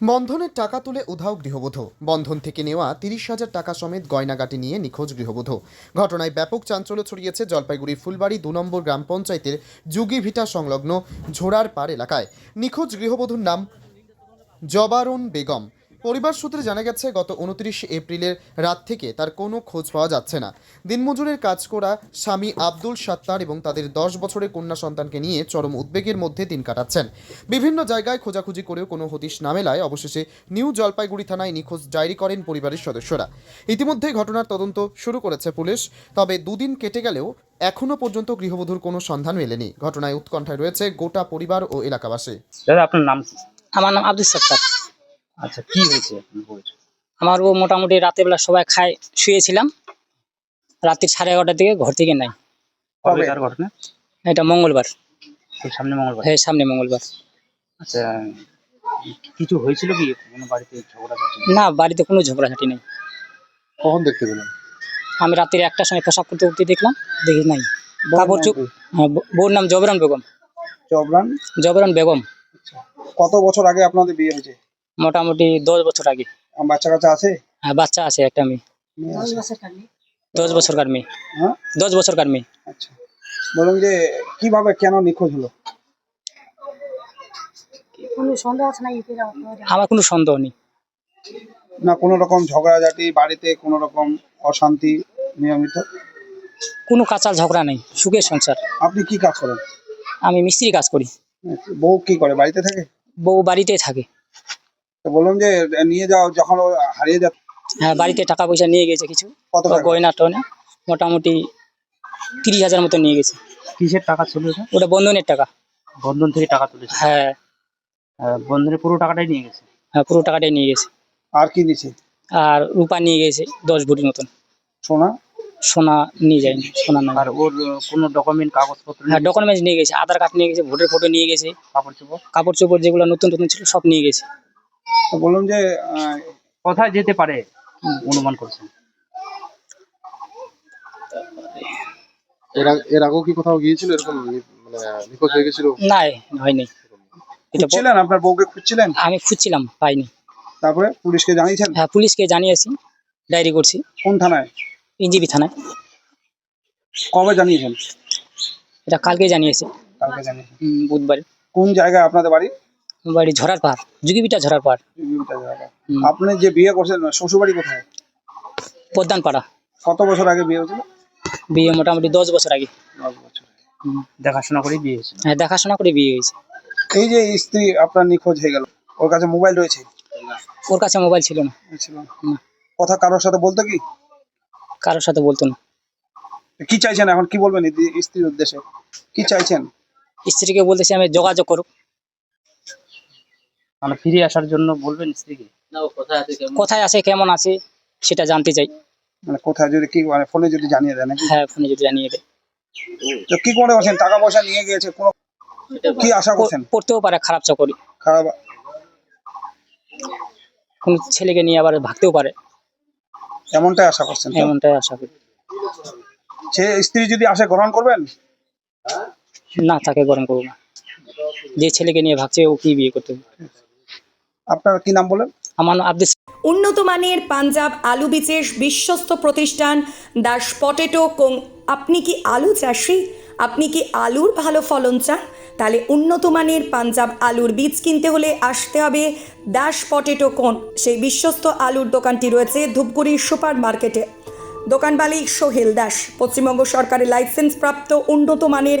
বন্ধনের টাকা তুলে উধাও গৃহবধূ। বন্ধন থেকে নেওয়া তিরিশ হাজার টাকা সমেত গয়নাগাটি নিয়ে নিখোঁজ গৃহবধূ। ঘটনায় ব্যাপক চাঞ্চল্য ছড়িয়েছে জলপাইগুড়ি ফুলবাড়ি দু নম্বর গ্রাম পঞ্চায়েতের যুগিভিটা সংলগ্ন ঝোড়ার পাড় এলাকায়। নিখোঁজ গৃহবধূর নাম জবারুন বেগম। পরিবার সূত্রে জানা গেছে গত উনত্রিশ এপ্রিলের রাত থেকে তার কোনো খোঁজ পাওয়া যাচ্ছে না। দিনমজুরের কাজ করা স্বামী আব্দুল সাত্তার এবং তাদের দশ বছরের কন্যা সন্তানকে নিয়ে চরম উদ্বেগের মধ্যে দিন কাটাচ্ছেন। বিভিন্ন জায়গায় খোঁজাখুঁজি করেও কোনো হদিশ না মেলায় অবশেষে নিউ জলপাইগুড়ি থানায় নিখোঁজ ডায়েরি করেন পরিবারের সদস্যরা। ইতিমধ্যে ঘটনার তদন্ত শুরু করেছে পুলিশ তবে দুদিন কেটে গেলেও এখনও পর্যন্ত গৃহবধূর কোনো সন্ধান মেলেনি। ঘটনায় উৎকণ্ঠায় রয়েছে গোটা পরিবার ও এলাকাবাসী। দাদা আপনার নাম? আমার নাম আব্দুল সত্তার। আচ্ছা কি হয়েছে আমার ও মোটামুটি রাতের বেলা সবাই খায় শুয়েছিলাম। রাত্রি সাড়ে এগারোটার দিকে ঘর থেকে নাই। ঘটনা? এটা মঙ্গলবার। সামনে মঙ্গলবার? হ্যাঁ সামনে মঙ্গলবার। আচ্ছা কিছু হয়েছিল কি? কোনো বাড়িতে ঝগড়া না বাড়িতে কোনো ঝগড়াঝাটি নেই। কখন দেখতে পেলেন? আমি রাত্রি একটার সময় পেশাব করতে করতে দেখলাম দেখি নাই। কাপড় চুপ হ্যাঁ, বউ- বউর নাম জবরান বেগম। জবরান? জবরান বেগম। কত বছর আগে আপনাদের বিয়ে হয়েছে? মোটামুটি দশ বছর আগে। বাচ্চা কাচ্চা আছে? হ্যাঁ বাচ্চা আছে একটা মেয়ে মেয়ে? দশ বছরকার মেয়ে। হ্যাঁ? দশ বছরকার মেয়ে। আচ্ছা। বলুন যে কীভাবে কেন নিখোঁজ হলো? আমার কোনো সন্দেহ নেই। না কোনো রকম ঝগড়াঝাটি বাড়িতে কোনো রকম অশান্তি নিয়মিত? কোনো কাঁচাল ঝগড়া নেই সুখের সংসার। আপনি কি কাজ করেন? আমি মিস্ত্রি কাজ করি। বউ কি করে বাড়িতে থাকে? বউ বাড়িতেই থাকে। তো বলুন যে নিয়ে যাও যখন ও হারিয়ে যাচ্ছে। হ্যাঁ বাড়িতে টাকা পয়সা নিয়ে গেছে কিছু। কত টাকা? গয়না টয়না মোটামুটি তিরিশ হাজার মতো নিয়ে গেছে। কিসের টাকা ছিল ওটা বন্ধনের টাকা। বন্ধন থেকে টাকা তুলেছে? হ্যাঁ। আহ, বন্ধনের পুরো টাকাটাই নিয়ে গেছে? হ্যাঁ পুরো টাকাটাই নিয়ে গেছে। আর কি নিছে আর রূপা নিয়ে গেছে দশ ভরির মতন। সোনা? সোনা নিয়ে যায়নি সোনা নয় আর ওর আহ, কোনো ডকুমেন্ট কাগজপত্র হ্যাঁ নেই? ডকুমেন্টস নিয়ে গেছে আধার কার্ড নিয়ে গেছে ভোটের ফটো নিয়ে গেছে কাপড় চোপড়? কাপড় চোপড় যেগুলো নতুন নতুন ছিল সব নিয়ে গেছে। তো বলুন যে আহ, কোথায় যেতে পারে অনুমান করছেন? এর আগেও কি কোথাও গিয়েছিল এরকম মানে নিখোঁজ হয়ে গেছিল? না হয়নি। খুঁজছিলেন? আপনার বউকে খুঁজছিলেন? আমি খুঁজছিলাম পাইনি। তারপরে পুলিশকে জানিয়েছেন? হ্যাঁ পুলিশকে জানিয়েছি ডায়েরি করছি। কোন থানায়? ইঞ্জিবি থানায়। কবে জানিয়েছেন? এটা কালকে জানিয়েছি। কালকে জানিয়েছেন। বুধবার। কোন জায়গায় আপনাদের বাড়ি? বাড়ি ঝরার পাহাড় যুগিবিটা ঝরার পাহাড় বিভিন্ন আপনি যে বিয়ে করছেন শ্বশুর বাড়ি কোথায়? পদ্মান পাড়া কত বছর আগে বিয়ে হয়েছিল? বিয়ে মোটামুটি দশ বছর আগে। দেখাশোনা করে বিয়ে হয়েছে। হ্যাঁ দেখাশোনা করে বিয়ে হয়েছে। এই যে স্ত্রী আপনার নিখোঁজ হয়ে গেল ওর কাছে মোবাইল রয়েছে? ওর কাছে মোবাইল ছিল না। ছিল না। না। কথা কারোর সাথে বলতো কি? কারোর সাথে বলতো না। কি চাইছেন এখন? কি বলবেন স্ত্রীর উদ্দেশ্যে? কি চাইছেন? স্ত্রীকে বলতেছি আমি যোগাযোগ করুক। মানে ফিরে আসার জন্য বলবেন স্ত্রীকে কোথায় আছে কেমন? আছে সেটা জানতে চাই। মানে কোথায় যদি কি মানে ফোনে যদি জানিয়ে দেয় নাকি? হ্যাঁ ফোনে যদি জানিয়ে দেয়। তো কি করে বলছেন টাকা পয়সা নিয়ে গিয়েছে কোনো কি আশা করছেন? পড়- পড়তেও পারে খারাপ চাকরি। খারাপ কোন ছেলেকে নিয়ে আবার ভাগতেও পারে। এমনটাই আশা করছেন এমনটাই আশা করি। সে স্ত্রী যদি আসে গ্রহণ করবেন? না তাকে গরম করব না। যে ছেলেকে নিয়ে ভাগছে ও কি বিয়ে করতে হবে? আপনার কি নাম বলেন? আমার আব্দুল উন্নত মানের পাঞ্জাব আলু বীজের বিশ্বস্ত প্রতিষ্ঠান দাস পটেটো কোং আপনি কি আলু চাষি? আপনি কি আলুর ভালো ফলন চান? তাহলে উন্নত মানের পাঞ্জাব আলুর বীজ কিনতে হলে আসতে হবে দাস পটেটো কোন সেই বিশ্বস্ত আলুর দোকানটি রয়েছে ধূপগুড়ি সুপার মার্কেটে দোকান মালিক সোহেল দাস পশ্চিমবঙ্গ সরকারের লাইসেন্স প্রাপ্ত উন্নত মানের